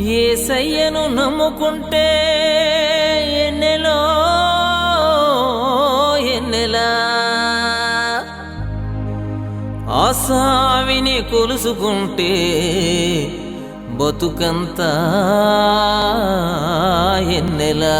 ఏసయ్యను నమ్ముకుంటే ఎన్నెలో ఎన్నెలా? ఆసావిని కొలుసుకుంటే బతుకంతా ఎన్నెలా?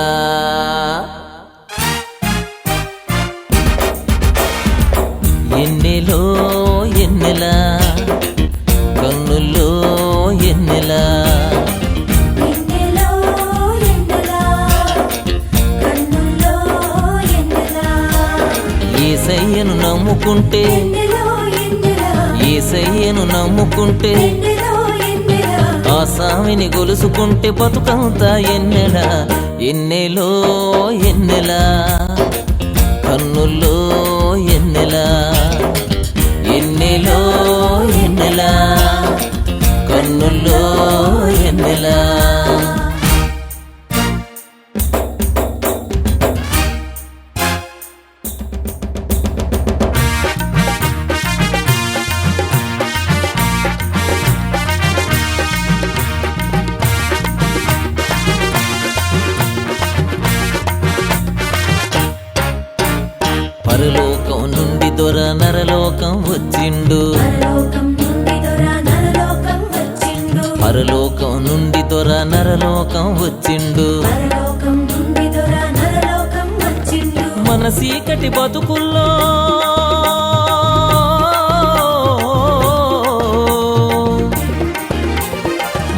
ఏసయ్యను నమ్ముకుంటే ఏసయ్యను నమ్ముకుంటే ఆ స్వామిని గొలుసుకుంటే బతుకంతా ఎన్నెలా ఎన్నెలో ఎన్నెలా కన్నుల్లో నరలోకం పరలోకం నుండి దొర నరలోకం వచ్చిండు పరలోకం నుండి దొర నరలోకం వచ్చిండు. పరలోకం నుండి దొర నరలోకం వచ్చిండు. మన సీకటి బతుకుల్లో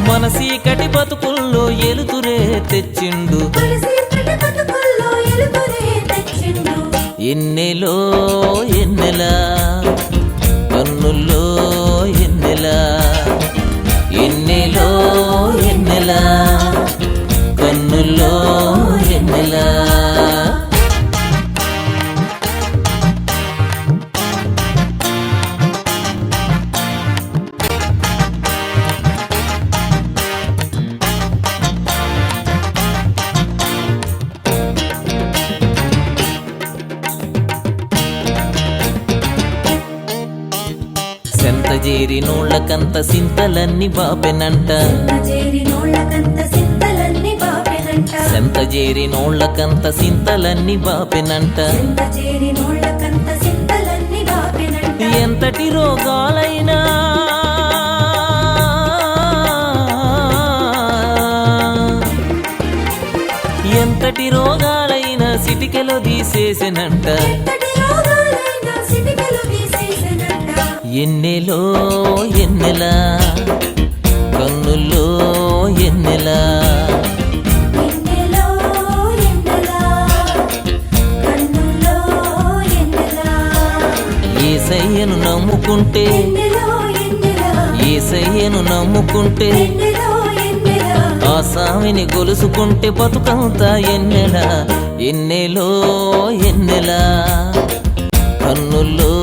మన సీకటి బతుకుల్లో ఎలుతురే తెచ్చిండు. ఎన్నెలో ఎన్నె చేరి నోళ్ళకంత సింతలన్నీ బాపెనంట. సెంత ఎంత చేరి నోళ్ళకంత సింతలన్నీ బాపెనంట. ఎంతటి రోగాలైనా ఎంతటి రోగాలైనా సిటికెలో తీసేసినంట. ఎన్నెలో ఎన్నెలా? కన్నుల్లో ఎన్నెలా. ఏసయ్యను నమ్ముకుంటే ఏసయ్యను నమ్ముకుంటే. ఆ స్వామిని గొలుసుకుంటే బతుకంతా ఎన్నెలా? ఎన్నెలో ఎన్నెలా? కన్నుల్లో